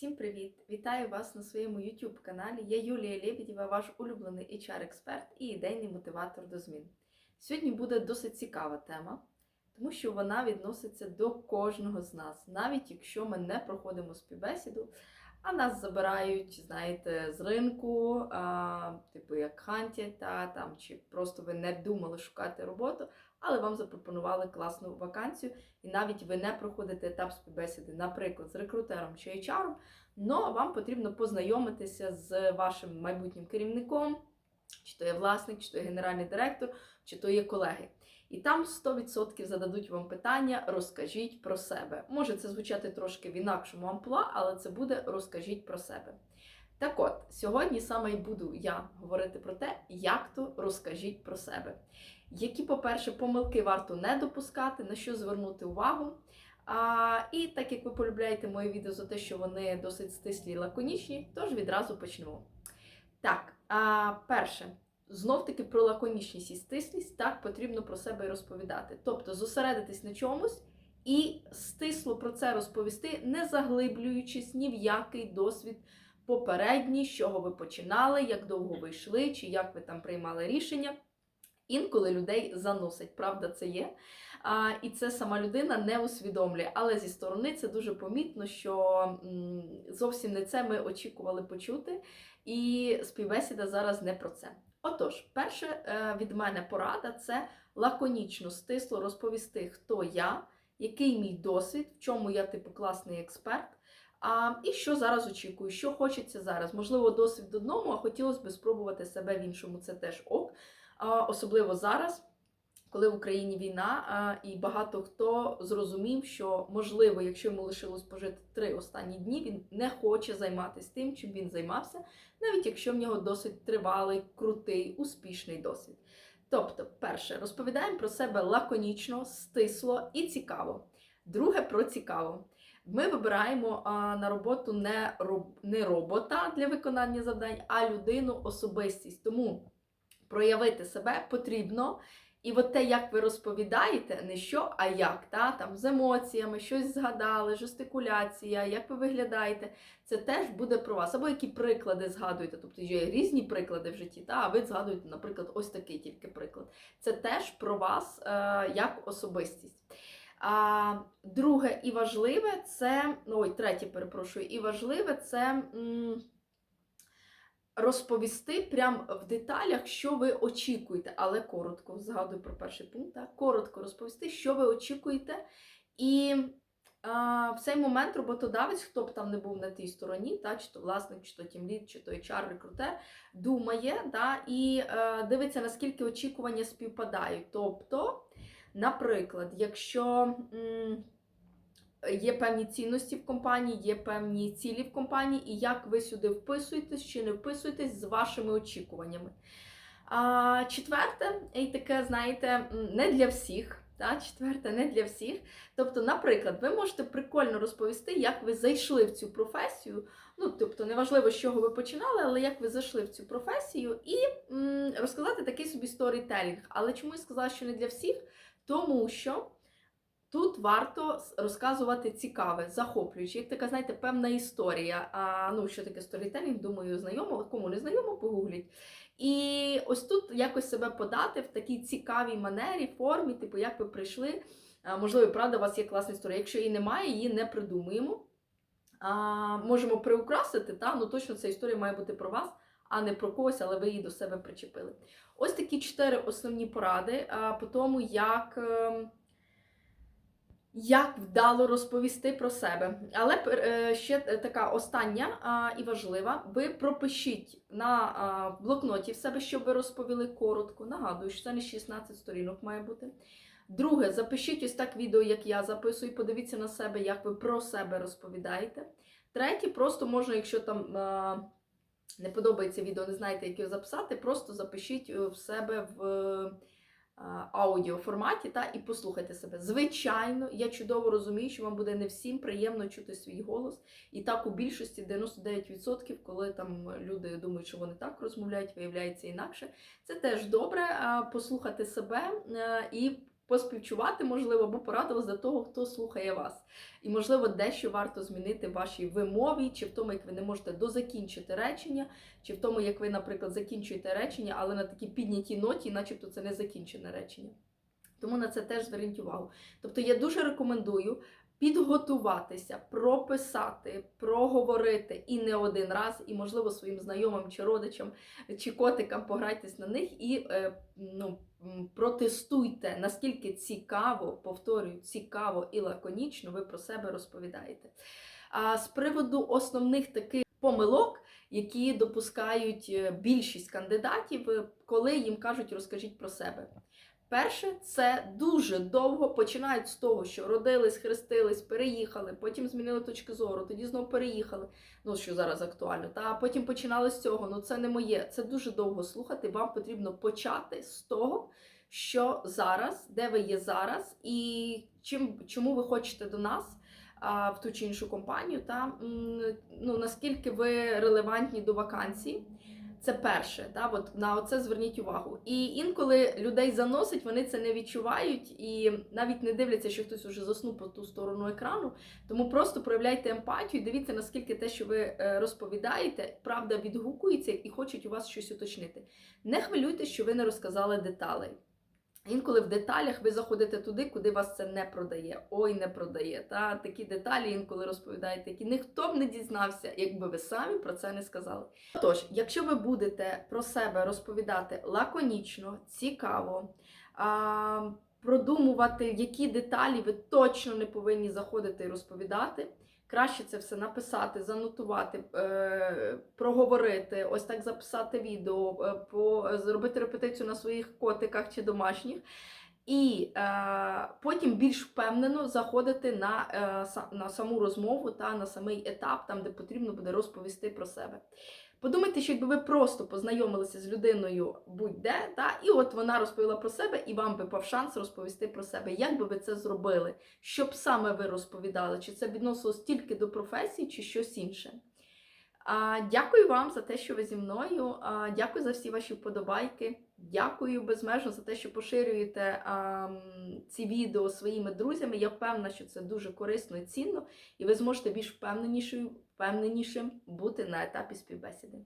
Всім привіт! Вітаю вас на своєму YouTube каналі. Я Юлія Лебедєва, ваш улюблений HR-експерт і ідейний мотиватор до змін. Сьогодні буде досить цікава тема, тому що вона відноситься до кожного з нас, навіть якщо ми не проходимо співбесіду, а нас забирають, знаєте, з ринку, а, типу як хантять, та там чи просто ви не думали шукати роботу, але вам запропонували класну вакансію, і навіть ви не проходите етап співбесіди, наприклад, з рекрутером чи HR, але вам потрібно познайомитися з вашим майбутнім керівником, чи то є власник, чи то є генеральний директор, чи то є колеги. І там 100% зададуть вам питання, розкажіть про себе. Може це звучати трошки в інакшому амплуа, але це буде розкажіть про себе. Так от, сьогодні саме і буду я говорити про те, як то розкажіть про себе. Які, по-перше, помилки варто не допускати, на що звернути увагу. А, І так як ви полюбляєте мої відео за те, що вони досить стислі і лаконічні, тож відразу почнемо. Так, а, перше, знов-таки про лаконічність і стислість, так потрібно про себе розповідати. Тобто зосередитись на чомусь і стисло про це розповісти, не заглиблюючись ні в який досвід попередній, з чого ви починали, як довго ви йшли, чи як ви там приймали рішення. Інколи людей заносить, правда, це є. А, І це сама людина не усвідомлює. Але зі сторони це дуже помітно, що зовсім не це ми очікували почути. І співбесіда зараз не про це. Отож, перше е, від мене порада це лаконічно, стисло розповісти, хто я, який мій досвід, в чому я типу класний експерт. А, І що зараз очікую, що хочеться зараз. Можливо, досвід одному, а хотілося б спробувати себе в іншому. Це теж ок. Особливо зараз, коли в Україні війна, і багато хто зрозумів, що можливо, якщо йому лишилось пожити три останні дні, він не хоче займатися тим, чим він займався, навіть якщо в нього досить тривалий, крутий, успішний досвід. Тобто, перше, розповідаємо про себе лаконічно, стисло і цікаво. Друге, про цікаво. Ми вибираємо а, на роботу не, роб, не робота для виконання завдань, а людину особистість. Тому проявити себе потрібно. І от те, як ви розповідаєте, не що, а як, та? там з емоціями, щось згадали, жестикуляція, як ви виглядаєте, це теж буде про вас. Або які приклади згадуєте. Тобто є різні приклади в житті, та? а ви згадуєте, наприклад, ось такий тільки приклад. Це теж про вас е, як особистість. А друге і важливе це, ой, третє, перепрошую, і важливе це. М розповісти прямо в деталях, що ви очікуєте, але коротко згадую про перший пункт. Так? Коротко розповісти, що ви очікуєте. І а, в цей момент роботодавець, хто б там не був на тій стороні, та, чи то власник, чи то тімлід, чи то HR, рекрутер, думає да, і а, дивиться, наскільки очікування співпадають. Тобто, наприклад, якщо. М Є певні цінності в компанії, є певні цілі в компанії, і як ви сюди вписуєтесь чи не вписуєтесь з вашими очікуваннями. А, Четверте, і таке, знаєте, не для всіх. Та, четверте, не для всіх. Тобто, наприклад, ви можете прикольно розповісти, як ви зайшли в цю професію. Ну, тобто, неважливо, з чого ви починали, але як ви зайшли в цю професію, і м, розказати такий собі сторітелінг. Але чому я сказала, що не для всіх? Тому що. Тут варто розказувати цікаве, захоплююче, як така, знаєте, певна історія. А, Ну, що таке сторітелінг, думаю, знайомо, кому не знайомо, погугліть. І ось тут якось себе подати в такій цікавій манері, формі, типу, як ви прийшли. Можливо, правда, у вас є класна історія. Якщо її немає, її не придумуємо. А, Можемо приукрасити, та? ну точно ця історія має бути про вас. А не про когось, але ви її до себе причепили. Ось такі чотири основні поради а, по тому, як. Як вдало розповісти про себе. Але е, ще така остання і важлива. Ви пропишіть на блокноті в себе, щоб ви розповіли коротко. Нагадую, що це не 16 сторінок має бути. Друге, запишіть ось так відео, як я записую, подивіться на себе, як ви про себе розповідаєте. Третє, просто можна, якщо там не подобається відео, не знаєте, як його записати, просто запишіть е, в себе в аудіоформаті та, і послухайте себе. Звичайно, я чудово розумію, що вам буде не всім приємно чути свій голос. І так у більшості 99%, коли там люди думають, що вони так розмовляють, виявляється інакше. Це теж добре послухати себе і поспівчувати, можливо, або порадилась за того, хто слухає вас. І, можливо, дещо варто змінити в вашій вимові, чи в тому, як ви не можете дозакінчити речення, чи в тому, як ви, наприклад, закінчуєте речення, але на такій піднятій ноті, начебто це не закінчене речення. Тому на це теж зверніть увагу. Тобто я дуже рекомендую підготуватися, прописати, проговорити і не один раз, і, можливо, своїм знайомим чи родичам чи котикам пограйтесь на них і е, ну, протестуйте, наскільки цікаво, повторюю, цікаво і лаконічно ви про себе розповідаєте. А з приводу основних таких помилок, які допускають е, більшість кандидатів, е, коли їм кажуть, розкажіть про себе. Перше, це дуже довго починають з того, що родились, хрестились, переїхали, потім змінили точки зору, тоді знову переїхали. Ну що зараз актуально, та потім починали з цього. Ну це не моє. Це дуже довго слухати. Вам потрібно почати з того, що зараз, де ви є зараз, і чим чому ви хочете до нас. а, В ту чи іншу компанію, та ну наскільки ви релевантні до вакансій, це перше, да, от на оце зверніть увагу. І інколи людей заносить, вони це не відчувають і навіть не дивляться, що хтось уже заснув по ту сторону екрану. Тому просто проявляйте емпатію, дивіться, наскільки те, що ви е, розповідаєте, правда відгукується і хочуть у вас щось уточнити. Не хвилюйтесь, що ви не розказали деталей. Інколи в деталях ви заходите туди, куди вас це не продає. Ой, не продає. Та такі деталі інколи розповідаєте, які ніхто б не дізнався, якби ви самі про це не сказали. Тож, якщо ви будете про себе розповідати лаконічно, цікаво, а, продумувати, які деталі ви точно не повинні заходити і розповідати. Краще це все написати, занотувати, е, проговорити, ось так записати відео, е, зробити репетицію на своїх котиках чи домашніх, і е, потім більш впевнено заходити на, е, на саму розмову та на самий етап, там, де потрібно буде розповісти про себе. Подумайте, що якби ви просто познайомилися з людиною будь-де, та, і от вона розповіла про себе, і вам випав шанс розповісти про себе. Як би ви це зробили? Що б саме ви розповідали? Чи це відносилось тільки до професії, чи щось інше? Дякую вам за те, що ви зі мною. Дякую за всі ваші вподобайки. Дякую безмежно за те, що поширюєте ці відео своїми друзями. Я впевнена, що це дуже корисно і цінно, і ви зможете більш впевненішим бути на етапі співбесіди.